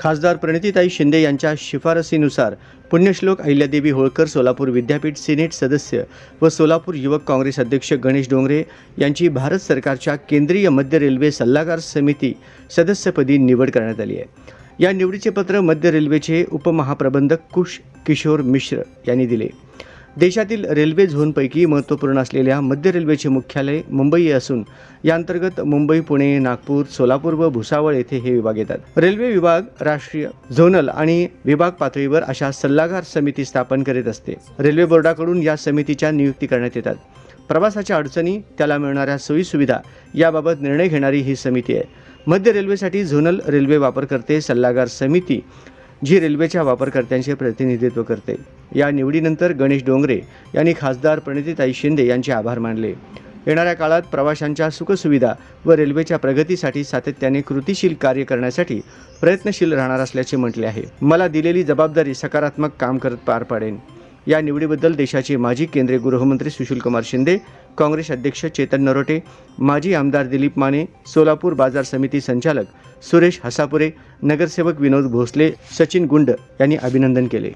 खासदार प्रणितीताई शिंदे यांच्या शिफारसीनुसार पुण्यश्लोक अहिल्यादेवी होळकर सोलापूर विद्यापीठ सिनेट सदस्य व सोलापूर युवक काँग्रेस अध्यक्ष गणेश डोंगरे यांची भारत सरकारच्या केंद्रीय मध्य रेल्वे सल्लागार समिती सदस्यपदी निवड करण्यात आली आहे. या निवडीचे पत्र मध्य रेल्वेचे उपमहाप्रबंधक कुश किशोर मिश्र यांनी दिले. देशातील रेल्वे झोनपैकी महत्त्वपूर्ण असलेल्या मध्य रेल्वेचे मुख्यालय मुंबई असून याअंतर्गत मुंबई पुणे नागपूर सोलापूर व भुसावळ येथे हे विभाग येतात. रेल्वे विभाग राष्ट्रीय झोनल आणि विभाग पातळीवर अशा सल्लागार समिती स्थापन करीत असते. रेल्वे बोर्डाकडून या समितीच्या नियुक्ती करण्यात येतात. प्रवासाच्या अडचणी त्याला मिळणाऱ्या सोयीसुविधा याबाबत निर्णय घेणारी ही समिती आहे. मध्य रेल्वेसाठी झोनल रेल्वे वापरकर्ते सल्लागार समिती जी रेल्वेच्या वापरकर्त्यांचे प्रतिनिधित्व करते. या निवडीनंतर गणेश डोंगरे यांनी खासदार प्रणितीताई शिंदे यांचे आभार मानले. येणाऱ्या काळात प्रवाशांच्या सुखसुविधा व रेल्वेच्या प्रगतीसाठी सातत्याने कृतीशील कार्य करण्यासाठी प्रयत्नशील राहणार असल्याचे म्हटले आहे. मला दिलेली जबाबदारी सकारात्मक काम करत पार पाडेन. या निवडीबद्दल देशाचे माजी केंद्रीय गृहमंत्री सुशीलकुमार शिंदे काँग्रेस अध्यक्ष चेतन नरोटे माजी आमदार दिलीप माने सोलापूर बाजार समिती संचालक सुरेश हसापुरे नगरसेवक विनोद भोसले सचिन गुंड यांनी अभिनंदन केले.